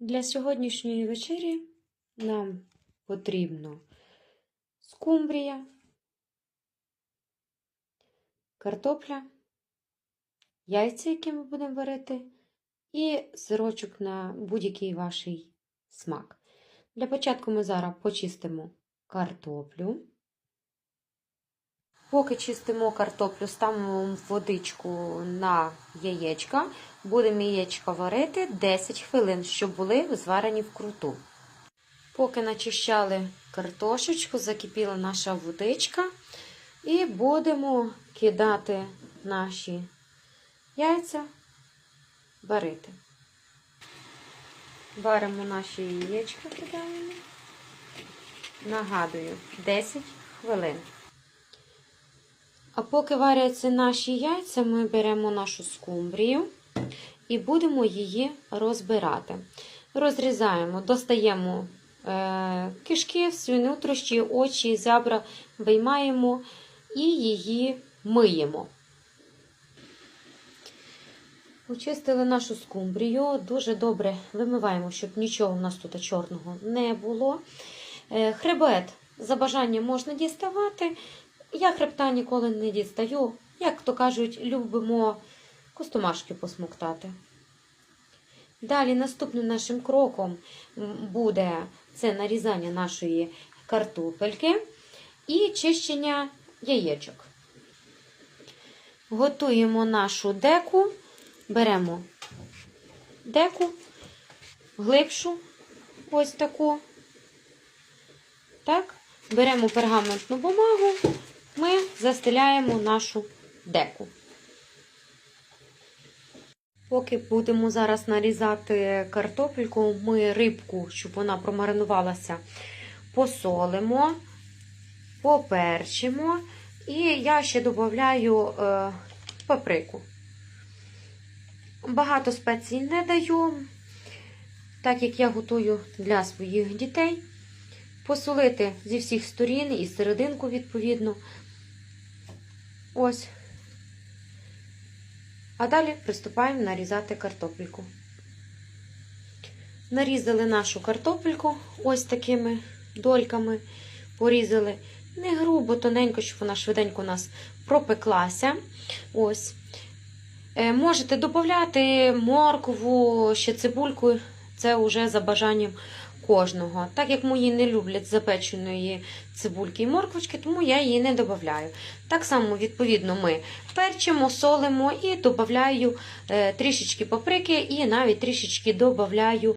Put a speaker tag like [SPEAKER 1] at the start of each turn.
[SPEAKER 1] Для сьогоднішньої вечері нам потрібно скумбрія, картопля, яйця, які ми будемо варити, і сирочок на будь-який ваш смак. Для початку ми зараз почистимо картоплю. Поки чистимо картоплю, ставимо водичку на яєчка. Будемо яєчка варити 10 хвилин, щоб були зварені вкруту. Поки начищали картошечку, закипіла наша водичка. І будемо кидати наші яйця, варити. Варимо наші яєчка, кидаємо. Нагадую, 10 хвилин. А поки варяться наші яйця, ми беремо нашу скумбрію і будемо її розбирати. Розрізаємо, достаємо е, кишки, свинутрощі, очі, зябра, виймаємо і її миємо. Очистили нашу скумбрію, дуже добре вимиваємо, щоб нічого у нас тут чорного не було. Е, хребет за бажанням можна діставати. Я хребта ніколи не дістаю. Як то кажуть, любимо костомашки посмоктати. Далі наступним нашим кроком буде це нарізання нашої картопельки і чищення яєчок. Готуємо нашу деку, беремо деку, глибшу, ось таку. Так, беремо пергаментну бумагу ми застеляємо нашу деку. Поки будемо зараз нарізати картопельку, ми рибку, щоб вона промаринувалася, посолимо, поперчимо. І я ще додаю е, паприку. Багато спецій не даю, так як я готую для своїх дітей. Посолити зі всіх сторін і серединку, відповідно. Ось. А далі приступаємо нарізати картопельку. Нарізали нашу картопельку ось такими дольками. Порізали не грубо, тоненько, щоб вона швиденько у нас пропеклася. Ось. Е, можете додати моркву, ще цибульку, це вже за бажанням кожного. Так як мої не люблять запеченої цибульки і морквочки, тому я її не додаю. Так само, відповідно, ми перчимо, солимо і додаю трішечки паприки, і навіть трішечки додаю